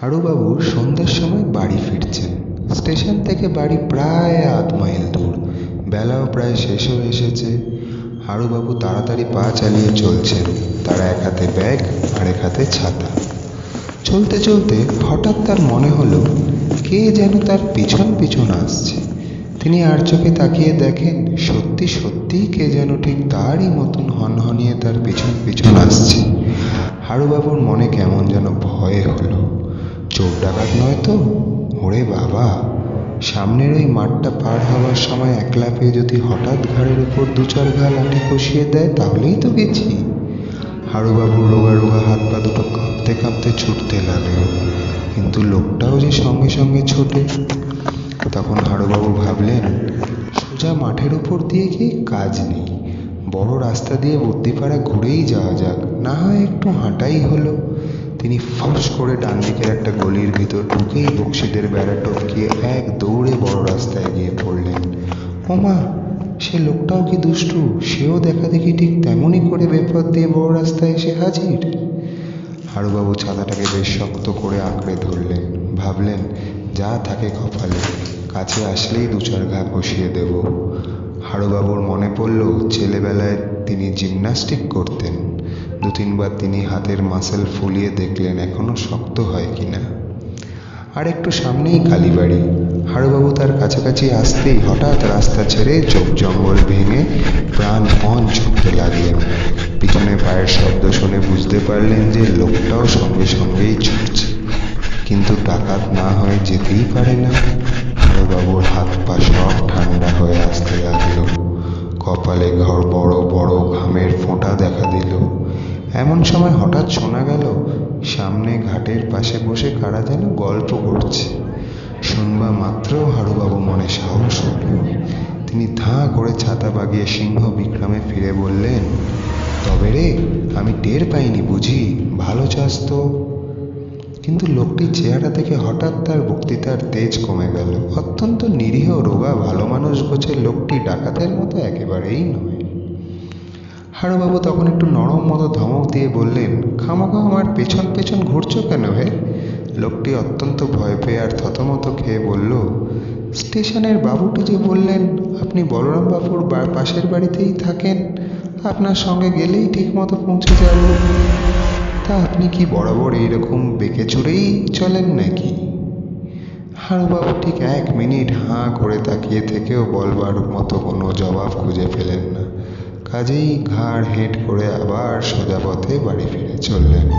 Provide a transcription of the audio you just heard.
হারুবাবু সন্ধ্যের সময় বাড়ি ফিরছেন। স্টেশন থেকে বাড়ি প্রায় আধ মাইল দূর। বেলাও প্রায় শেষ হয়ে এসেছে। হারুবাবু তাড়াতাড়ি পা চালিয়ে চলছেন। তার এক হাতে ব্যাগ আর এক হাতে ছাতা। চলতে চলতে হঠাৎ তার মনে হলো, কে যেন তার পিছন পিছন আসছে। তিনি আর চোখে তাকিয়ে দেখেন, সত্যি সত্যিই কে যেন ঠিক তারই মতন হনহনিয়ে তার পিছন পিছন আসছে। হারুবাবুর মনে কেমন যেন ভয় হলো। ডাকাত নয় তো? ওরে বাবা, সামনের ওই মাঠটা পার হওয়ার সময় একলা পেয়ে যদি হঠাৎ ঘাড়ের উপর দু চার ঘা লাঠি কষিয়ে দেয়, তাহলেই তো গেছি। হারুবাবুর রোগা রোগা হাত পা দুটো কাঁপতে কাঁপতে ছুটতে লাগল। কিন্তু লোকটাও যে সঙ্গে সঙ্গে ছোটে। তখন হারুবাবু ভাবলেন, সোজা মাঠের উপর দিয়ে গিয়ে কাজ নেই? বড় রাস্তা দিয়ে বুদ্ধিপাড়া ঘুরেই যাওয়া যাক, না হয় একটু হাঁটাই হলো। তিনি ফস করে ডান দিকের একটা গলির ভিতর ঢুকেই বক্সিদের বেড়া টপকিয়ে এক দৌড়ে বড় রাস্তায় গিয়ে পড়লেন। ওমা, সে লোকটাও কি দুষ্টু? সেও দেখা দেখি ঠিক তেমনই করে বেপথ দিয়ে বড় রাস্তায় এসে হাজির। হারুবাবু ছাতাটাকে বেশ শক্ত করে আঁকড়ে ধরলেন। ভাবলেন, যা থাকে কপালে, কাছে আসলেই দু চার ঘা কষিয়ে দেব। হারুবাবুর মনে পড়ল, ছেলেবেলায় তিনি জিমন্যাস্টিক করতেন। দু তিনবার তিনি হাতের মাসেল ফুলিয়ে দেখলেন, এখনও শক্ত হয় কিনা। আর একটু সামনেই কালীবাড়ি হারুবাবু তার কাছাকাছি আসতেই হঠাৎ রাস্তা ছেড়ে চোখ জঙ্গল ভেঙে প্রাণ প্রাণপণ ছুটতে লাগলেন। পিছনে পায়ের শব্দ শুনে বুঝতে পারলেন যে লোকটাও সঙ্গে সঙ্গেই ছুটছে। কিন্তু ডাকাত না হয়ে যেতেই পারে না। হারুবাবুর হাত পা সব ঠান্ডা হয়ে আসতে কপালে ঘর বড় বড় ঘামের ফোঁটা দেখা দিল। এমন সময় হঠাৎ শোনা গেল, সামনে ঘাটের পাশে বসে কারা যেন গল্প করছে। শুনবা মাত্র হারুবাবু মনে সাহস উঠল তিনি ধাঁ করে ছাতা বাগিয়ে সিংহ বিক্রমে ফিরে বললেন, তবে রে, আমি টের পাইনি বুঝি। ভালো চাস তো। কিন্তু লোকটির চেহারা থেকে হঠাৎ তার বক্তৃতার তেজ কমে গেল। অত্যন্ত নিরীহ, রোগা, ভালো মানুষ গোছের লোকটি ডাকাতের মতো একেবারেই নয়। হারুবাবু তখন একটু নরম মতো ধমক দিয়ে বললেন, খামাখা, আমার পেছন পেছন ঘুরছো কেন হে? লোকটি অত্যন্ত ভয় পেয়ে আর থতমত খেয়ে বলল, স্টেশনের বাবুটি যে বললেন, আপনি বলরাম বাবুর পাশের বাড়িতেই থাকেন। আপনার সঙ্গে গেলেই ঠিক মতো পৌঁছে যাব। তা আপনি কি বরাবর এইরকম বেঁকে চুরেই চলেন নাকি? হারুবাবু ঠিক এক মিনিট হাঁ করে তাকিয়ে থেকেও বলবার মতো কোনো জবাব খুঁজে ফেলেন না। কাজেই ঘাড় হেঁট করে আবার সোজা পথে বাড়ি ফিরে চললেন।